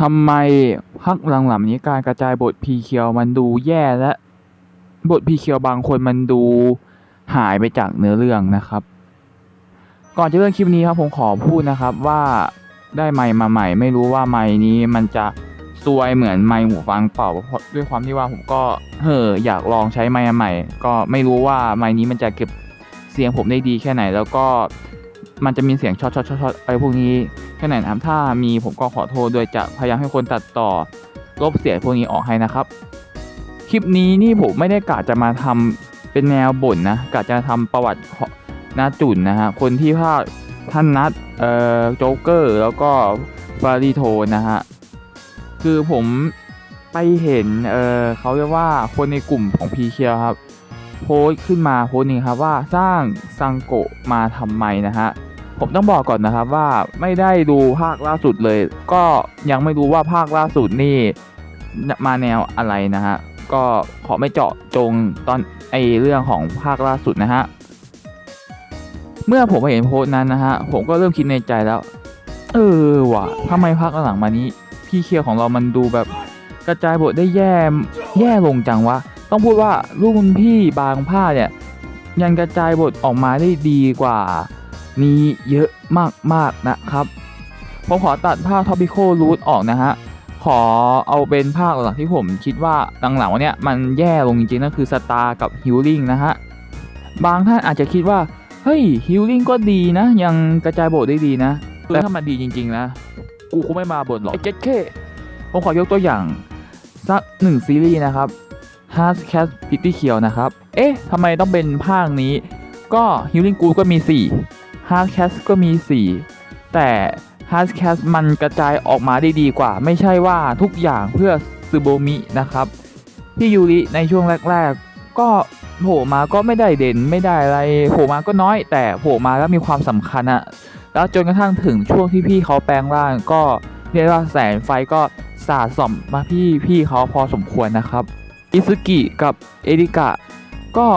ทำไมพักหลังๆนี้การกระจายบทพีเคียวมันดูแย่และ บทพีเคียวบางคนมันดูหายไปจากเนื้อเรื่องนะครับ ก่อนจะเริ่มคลิปนี้ครับผมขอพูดนะครับว่าได้ไมค์มาใหม่ ไม่รู้ว่าไมค์นี้มันจะซวยเหมือนไมค์หูฟังเปล่าเพราะด้วยความที่ว่าผมก็เห่ออยากลองใช้ไมค์อันใหม่ ก็ไม่รู้ว่าไมค์นี้มันจะเก็บเสียงผมได้ดีแค่ไหน แล้วก็ มันจะมีเสียงช็อตช็อตช็อตอะไรพวกนี้แค่ไหนนะครับถ้ามีผมก็ขอโทษโดยจะพยายามให้คนตัดต่อลบเสียงพวกนี้ออกให้นะครับ คลิปนี้นี่ผมไม่ได้กะจะมาทำเป็นแนวบ่นนะกะจะทำประวัติของนาจุนนะฮะคนที่ภาท่านนัดเอ่อโจ๊กเกอร์แล้วก็ฟาริโทนะฮะคือผมไปเห็นเออเขาเรียกว่าคนในกลุ่มของพีเคียครับ โพสต์ขึ้นมาโพสต์หนึงครับว่าสร้างซังโกะมาทำไมนะฮะ ผมต้องบอกก่อนนะครับว่าไม่ได้ดูภาคล่าสุดเลย ก็ยังไม่รู้ว่าภาคล่าสุดนี่มาแนวอะไรนะฮะก็ขอไม่เจาะจงตอนไอเรื่องของภาคล่าสุดนะฮะเมื่อผมไปเห็นโพสต์นั้นนะฮะผมก็เริ่มคิดในใจแล้ว เออว่ะทำไมภาคหลังมานี้ พี่เคียวของเรามันดูแบบกระจายบทได้แย่แย่ลงจังวะต้องพูดว่ารุ่นพี่บางภาคเนี่ย ยังกระจายบทออกมาได้ดีกว่า นี้เยอะมากๆนะครับ ผมขอตัดภาค topical root ออกนะฮะ ขอเอาเป็นภาคหลังที่ผมคิดว่าหลังๆวันเนี้ยมันแย่ลงจริงๆนั่นคือสตาร์กับฮิลลิ่งนะฮะ บางท่านอาจจะคิดว่า เฮ้ยฮิลลิ่งก็ดีนะ ยังกระจายบทได้ดีนะ แต่ถ้ามันดีจริง ๆ นะ กูคงไม่มาบทหรอกไอ้เจ็ดเคผมขอยกตัวอย่างสักหนึ่งซีรีส์นะครับ h a r d Cat Pretty เขียวนะครับ เอ๊ะทำไมต้องเป็นภาคนี้ ก็ Healing Good ก็มี 4 Hard Cat ก็มี 4 แต่ Hard Cat มันกระจายออกมาได้ดีกว่า ไม่ใช่ว่าทุกอย่างเพื่อซูโบมินะครับ พี่ยูริในช่วงแรก ๆ ก็โผล่มาก็ไม่ได้เด่นไม่ได้อะไรโผล่มาก็น้อย แต่โผล่มาแล้วมีความสำคัญอะแล้วจนกระทั่งถึงช่วงที่พี่เขาแปลงร่างก็เรียกว่าแสงไฟก็สาดส่องมาพี่พี่เขาพอสมควรนะครับ อิซึกิกับเอริกะก็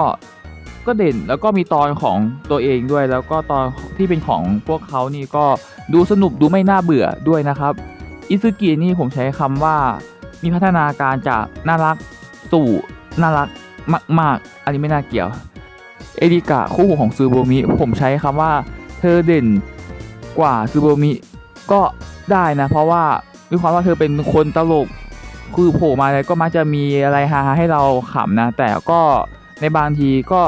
ก็เด่นแล้วก็มีตอนของตัวเองด้วย แล้วก็ตอนที่เป็นของพวกเขานี่ก็ดูสนุกดูไม่น่าเบื่อด้วยนะครับอิซึกินี่ผมใช้คำว่ามีพัฒนาการจากน่ารักสู่น่ารักมากๆ อันนี้ไม่น่าเกี่ยว เอริกะคู่หูของซูโบมิผมใช้คำว่าเธอเด่นกว่าซูโบมิก็ได้นะ เพราะว่าด้วยความว่าเธอเป็นคนตลกคือโผล่มาแล้วก็มักจะมีอะไรฮาๆให้เราขำนะ แต่ก็ในบางทีก็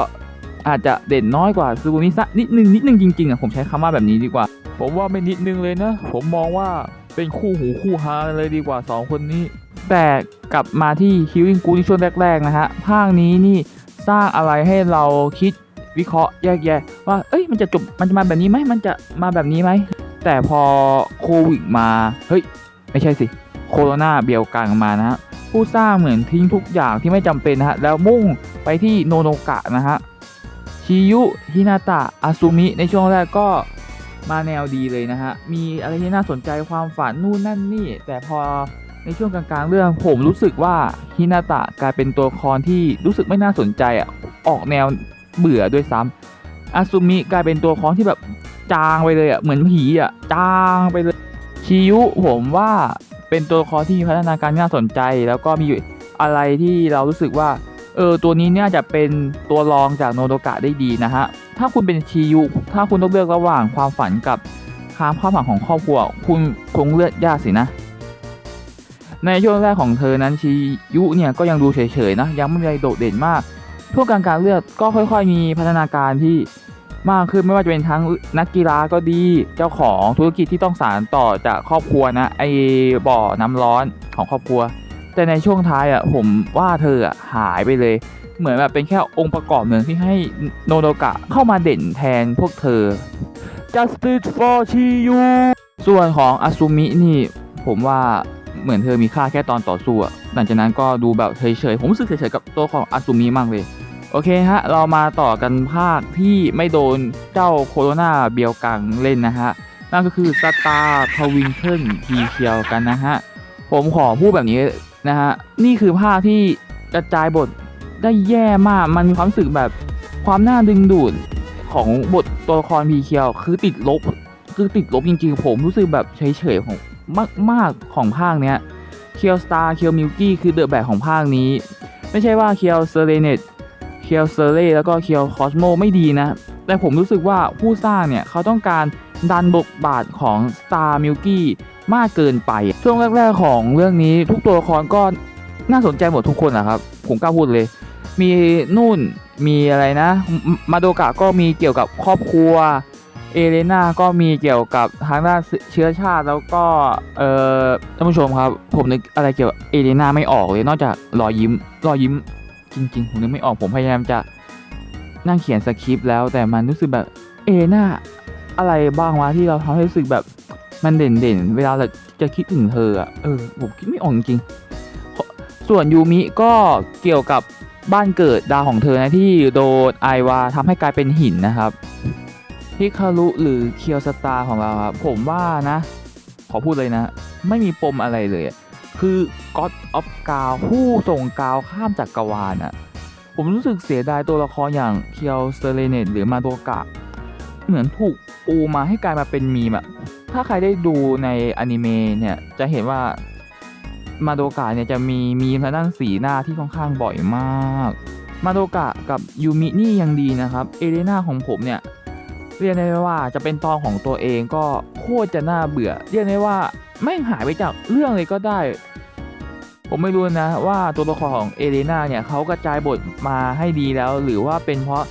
อาจจะเด่นน้อยกว่าซูบูมิสักนิดนึงนิดนึงจริงๆอะผมใช้คำว่าแบบนี้ดีกว่า ผมว่าไม่นิดนึงเลยนะ ผมมองว่าเป็นคู่หูคู่ฮาเลยดีกว่า 2 คนนี้ แต่กลับมาที่ฮิว i ิ g กูที่ช่วงแรกๆนะฮะภาคนี้นี่สร้างอะไรให้เราคิดวิเคราะห์แยกแยะว่าเอ้ยมันจะจบมันจะมาแบบนี้ไหมมันจะมาแบบนี้ไหมแต่พอโควิดมาเฮ้ยไม่ใช่สิโคโรนาเบียวกังมานะฮะผู้สร้างเหมือนทิ้งทุกอย่างที่ไม่จำเป็นนะฮะแล้วมุ่งไปที่โนโนกะนะฮะ ชิยุฮินาตะอาซุมิในช่วงแรกก็มาแนวดีเลยนะฮะ มีอะไรที่น่าสนใจความฝันนู่นนั่นนี่ แต่พอในช่วงกลางๆเรื่องผมรู้สึกว่าฮินาตะกลายเป็นตัวละครที่รู้สึกไม่น่าสนใจอะออกแนวเบื่อด้วยซ้ำอาซุมิกลายเป็นตัวละครที่แบบจางไปเลยอะเหมือนผีอะจางไปเลยชิยุผมว่าเป็นตัวละครที่มีพัฒนาการน่าสนใจ แล้วก็มีอะไรที่เรารู้สึกว่า เออตัวนี้เนี่ยจะเป็นตัวรองจากโนโดกะได้ดีนะฮะ ถ้าคุณเป็นชิยุ ถ้าคุณต้องเลือกระหว่างความฝันกับความความฝันของครอบครัว คุณคงเลือกยากสินะ ในช่วงแรกของเธอนั้นชิยุเนี่ยก็ยังดูเฉยๆนะ ยังไม่มีอะไรโดดเด่นมาก ช่วงกลางๆเลือกก็ค่อยๆ มีพัฒนาการที่มากขึ้นไม่ว่าจะเป็นทั้งนักกีฬาก็ดี เจ้าของธุรกิจที่ต้องสานต่อจากครอบครัวนะไอบ่อน้ำร้อนของครอบครัว แต่ในช่วงท้ายอะผมว่าเธออะหายไปเลย เหมือนแบบเป็นแค่องค์ประกอบหนึ่งที่ให้โนโดกะเข้ามาเด่นแทนพวกเธอ Justice for Chiyu ส่วนของอาซุมินี่ ผมว่าเหมือนเธอมีค่าแค่ตอนต่อสู้อะหลังจากนั้นก็ดูแบบเฉยๆ ผมรู้สึกเฉยๆกับตัวของอาซุมิมากเลย โอเคฮะ เรามาต่อกันภาคที่ไม่โดนเจ้าโคโรนาเบียวกังเล่นนะฮะ นั่นก็คือสตาร์ทวิงเทิลทีเคียวกันนะฮะ ผมขอพูดแบบนี้ นะฮะนี่คือภาคที่กระจายบทได้แย่มากมันมีความรู้สึกแบบความน่าดึงดูดของบทตัวละครพีเคียวคือติดลบ คือติดลบจริงๆ ผมรู้สึกแบบเฉยๆผมมากๆของภาคเนี้ยเคียวสตาร์เคียวมิลกี้คือเดอะแบกของภาคนี้ ไม่ใช่ว่าเคียวเซเรเนตเคียวเซเรแล้วก็เคียวคอสโมไม่ดีนะ แต่ผมรู้สึกว่าผู้สร้างเนี่ยเขาต้องการ ดันบทบาทของ Star Milky มากเกินไป ช่วงแรก ๆ ของเรื่องนี้ทุกตัวละครก็น่าสนใจหมดทุกคนนะครับ ผมกล้าพูดเลย มีนุ่นมีอะไรนะมมาโดกะก็มีเกี่ยวกับครอบครัว เอเลนาก็มีเกี่ยวกับทางด้านเชื้อชาติแล้วก็เอ่อท่านผู้ชมครับ ผมนึกอะไรเกี่ยวกับเอเลนาไม่ออกเลย นอกจากรอยยิ้มรอยยิ้มจริง ๆ ผมนึกไม่ออกผมพยายามจะนั่งเขียนสคริปต์แล้วแต่มันรู้สึกแบบเอเลนา อะไรบ้างวะที่เราทำให้รู้สึกแบบมันเด่นๆเวลาเราจะคิดถึงเธออะเออผมคิดไม่ออกจริงส่วนยูมิก็เกี่ยวกับบ้านเกิดดาวของเธอนะที่โดนไอวาทำให้กลายเป็นหินนะครับฮิคารุหรือเคียวสตาร์ของเราครับผมว่านะ ขอพูดเลยนะ ไม่มีปมอะไรเลยคือ God of กาวผู้ส่งกาวข้ามจากกรวาลอะผมรู้สึกเสียดายตัวละครอย่างเคียวเตเลเนตหรือมาโดกะ เหมือนถูกปูมาให้กลายมาเป็นมีมอะถ้าใครได้ดูในอนิเมะเนี่ยจะเห็นว่ามาโดกะเนี่ยจะมีมีมทางด้านสีหน้าที่ค่อนข้างบ่อยมาก มาโดกะกับยูมินี่ยังดีนะครับ เอเลนาของผมเนี่ยเรียกได้ว่าจะเป็นตอนของตัวเองก็โคตรจะน่าเบื่อ เรียกได้ว่าแม่หายไปจากเรื่องเลยก็ได้ ผมไม่รู้นะว่าตัวละครของเอเลนาเนี่ยเขากระจายบทมาให้ดีแล้ว หรือว่าเป็นเพราะ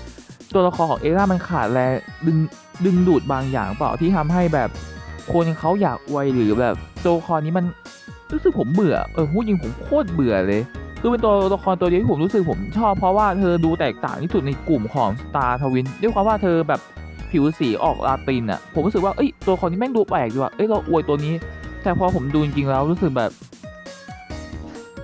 ตัวละครของเอลนามันขาดแรงดึงดึงดูดบางอย่างเปล่าที่ทำให้แบบคนเขาอยากอวยหรือแบบตัวละครนี้มันรู้สึกผมเบื่อเออพูดจริงผมโคตรเบื่อเลยคือเป็นตัวละครตัวเดียวที่ผมรู้สึกผมชอบเพราะว่าเธอดูแตกต่างที่สุดในกลุ่มของ Star t w i n ด้วยความว่าเธอแบบผิวสีออกลาตินอะผมรู้สึกว่าเอ้ยตัวละครนี้แม่งดูแปลกดีว่ะเอ้ยเราอวยตัวนี้ แต่พอผมดูจริงๆแล้วรู้สึกแบบ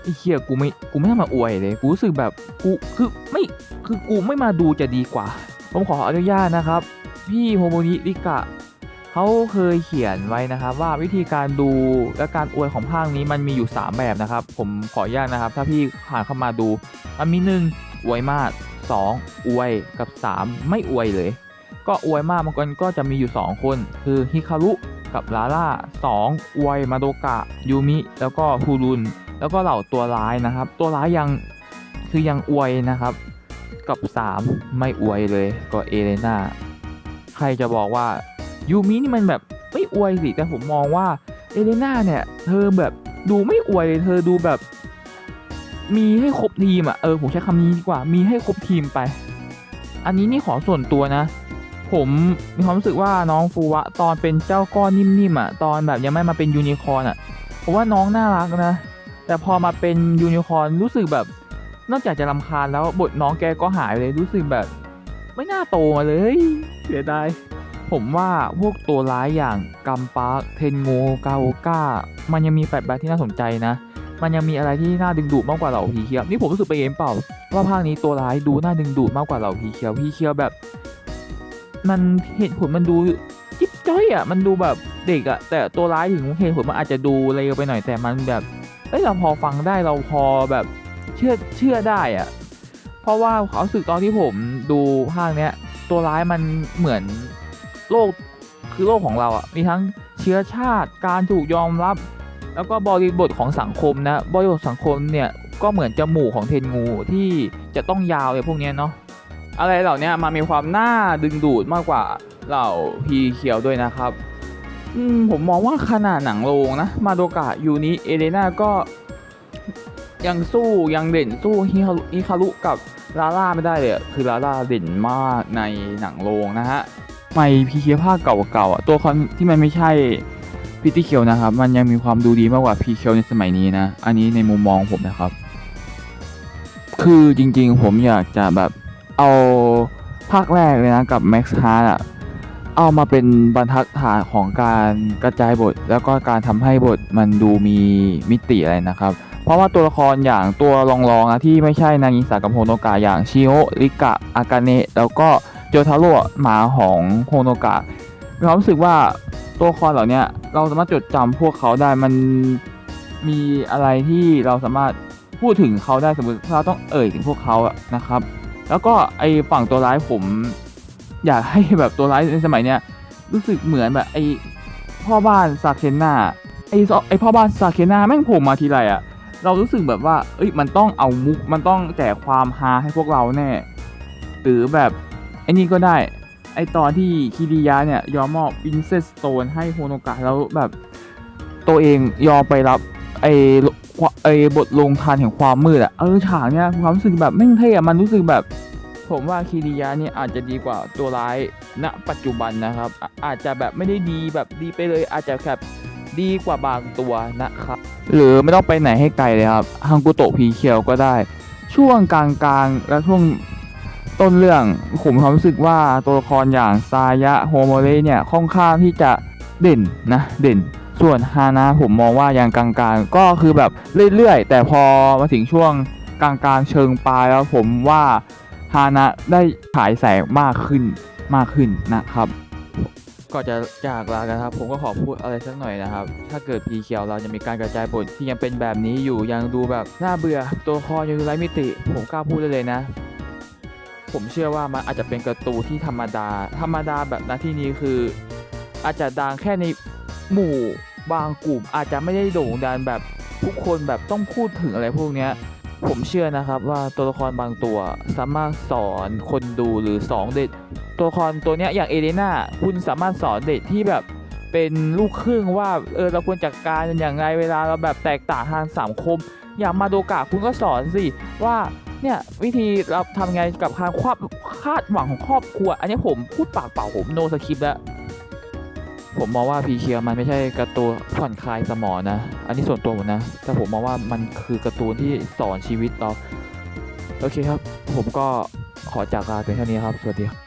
ไอ้เหี้ยกูไม่กูไม่น่ามาอวยเลยกูรู้สึกแบบกูคือไม่ คือกูไม่มาดูจะดีกว่า ผมขออนุญาตนะครับ พี่โฮโมนิริกะเขาเคยเขียนไว้นะครับ ว่าวิธีการดูและการอวยของภาคนี้มันมีอยู่ 3 แบบนะครับ ผมขออนุญาตนะครับ ถ้าพี่ผ่านเข้ามาดูมันมีหนึ่งอวยมาก 2 อวยกับ 3 ไม่อวยเลย ก็อวยมากมันก็จะมีอยู่ 2 คน คือฮิคารุกับลาล่า2อวยมาโดกะยูมิ แล้วก็ฮูรุน แล้วก็เหล่าตัวร้ายนะครับ ตัวร้ายยังคือยังอวยนะครับ กับ 3 ไม่อวยเลยก็เอเลนาใครจะบอกว่ายูมินี่มันแบบไม่อวยสิแต่ผมมองว่าเอเลนาเนี่ย เธอแบบดูไม่อวยเลยเธอดูแบบ มีให้ครบทีมอะเออผมใช้คำนี้ดีกว่า มีให้ครบทีมไป อันนี้นี่ขอส่วนตัวนะ ผมมีความรู้สึกว่าน้องฟูวะตอนเป็นเจ้าก้อนนิ่มๆอะตอนแบบยังไม่มาเป็นยูนิคอร์นอะผมว่าน้องน่ารักนะ แต่พอมาเป็นยูนิคอร์นรู้สึกแบบ นอกจากจะรำคาญแล้วบทน้องแกก็หายเลยรู้สึกแบบ ไม่น่าโตมาเลยเสียดายผมว่าพวกตัวร้ายอย่างกัมปาร์เทนโงกาโอก้ามันยังมีแฟลชแบ็คที่น่าสนใจนะ มันยังมีอะไรที่น่าดึงดูดมากกว่าเหล่าพีเคียวนี่ผมรู้สึกไปเองเปล่า ว่าภาคนี้ตัวร้ายดูน่าดึงดูดมากกว่าเหล่าพีเคียวพีเคียวแบบ มันเหตุผลมันดูจิ๊บจ้อยอะมันดูแบบเด็กอะแต่ตัวร้ายถึงเหตุผลมันอาจจะดูเร็วไปหน่อยแต่มันแบบเอ้ยเราพอฟังได้เราพอแบบ เชื่อเชื่อได้อะเพราะว่าเขาสึกตอนที่ผมดูภาคเนี้ย ตัวร้ายมันเหมือนโลกคือโลกของเราอะมีทั้งเชื้อชาติการถูกยอมรับ แล้วก็บริบทของสังคมนะบริบทสังคมเนี่ยก็เหมือนจมูกของเทนงูที่จะต้องยาวเลยพวกเนี้ยเนาะอะไรเหล่าเนี้ยมันมีความน่าดึงดูดมากกว่าเหล่าพีเคียวด้วยนะครับ อืมผมมองว่าขนาดหนังโรงนะ มาโดกะยูนิเอเลนาก็ ยังสู้ยังเด่นสู้ฮิคารุฮิคารุกับลาล่าไม่ได้เลยคือลาล่าเด่นมากในหนังโรงนะฮะไม่พีเคียภาคเก่าๆอะตัวคอนที่มันไม่ใช่พิติเคียวนะครับ มันยังมีความดูดีมากกว่าพีเคียวในสมัยนี้นะ อันนี้ในมุมมองผมนะครับ คือจริงๆผมอยากจะแบบเอาภาคแรกเลยนะกับ Max Hard อะเอามาเป็นบรรทัดฐานของการกระจายบท แล้วก็การทำให้บทมันดูมีมิติอะไรนะครับ เพราะว่าตัวละครอย่างตัวรองๆนะที่ไม่ใช่นางิสากับโฮโนกะอย่างชิโอริกะอากาเนะแล้วก็โจทาโร่หมาของโฮโนกะมีความรู้สึกว่าตัวละครเหล่านี้เราสามารถจดจำพวกเขาได้มันมีอะไรที่เราสามารถพูดถึงเขาได้สมมติเราต้องเอ่ยถึงพวกเขาอะนะครับ แล้วก็ไอฝั่งตัวร้ายผม อยากให้แบบตัวร้ายในสมัยเนี้ยรู้สึกเหมือนแบบไอพ่อบ้านซาเคนนาไอไอพ่อบ้านซาเคนาแม่งผล่มาทีไรอะ เรารู้สึกแบบว่า เอ้ย มันต้องเอามุก มันต้องแจกความฮาให้พวกเราแน่ หรือแบบไอ้นี่ก็ได้ ไอตอนที่คิริยะเนี่ย ยอมมอบอินเซสโตนให้โฮโนกะแล้วแบบ ตัวเองยอมไปรับไอไอบทลงทันแห่งความมืดอะเออฉากเนี้ยความรู้สึกแบบแม่งเท่อะมันรู้สึกแบบ ผมว่าคิริยะเนี่ยอาจจะดีกว่าตัวร้ายณปัจจุบันนะครับออาจจะแบบไม่ได้ดีแบบดีไปเลยอาจจะแบบ ดีกว่าบางตัวนะครับ หรือไม่ต้องไปไหนให้ไกลเลยครับฮังกุโตะพีเคียวก็ได้ ช่วงกลางๆ และช่วงต้นเรื่องผมความรู้สึกว่าตัวละครอย่างซายะโฮโมเรเนี่ยค่อนข้างที่จะเด่นนะเด่น ส่วนฮานะผมมองว่ายังกลางๆ ก็คือแบบเรื่อยๆ แต่พอมาถึงช่วงกลางๆ เชิงปลายแล้วผมว่าฮานะได้ฉายแสงมากขึ้นมากขึ้นนะครับ ก่อนจะจากลากันครับ ผมก็ขอพูดอะไรสักหน่อยนะครับ ถ้าเกิดพีเคียวเราจะมีการกระจายบทที่ยังเป็นแบบนี้อยู่ยังดูแบบน่าเบื่อ ตัวละครยังดูไร้มิติ ผมกล้าพูดได้เลยนะ ผมเชื่อว่ามันอาจจะเป็นการ์ตูนที่ธรรมดา ธรรมดาแบบนาที่นี้คือ อาจจะดังแค่ในหมู่บางกลุ่ม อาจจะไม่ได้โด่งดังแบบทุกคนแบบต้องพูดถึงอะไรพวกเนี้ย ผมเชื่อนะครับว่าตัวละครบางตัวสามารถสอนคนดูหรือสอนเด็กตัวละครตัวเนี้ยอย่างเอเลน่าคุณสามารถสอนเด็กที่แบบเป็นลูกครึ่งว่าเออเราควรจัดการอย่างไรเวลาเราแบบแตกต่างทางสังคม อย่างมาโดกะคุณก็สอนสิว่าเนี่ยวิธีเราทำไงกับการควบคาดหวังของครอบครัว อันนี้ผมพูดปากเปล่าผมโนสคริปต์แล้ว ผมมองว่าพีเคียมันไม่ใช่การ์ตูนผ่อนคลายสมองนะ อันนี้ส่วนตัวผมนะ แต่ผมมองว่ามันคือการ์ตูนที่สอนชีวิตเรา โอเคครับ ผมก็ขอจากลาเพียงเท่านี้ครับ สวัสดีครับ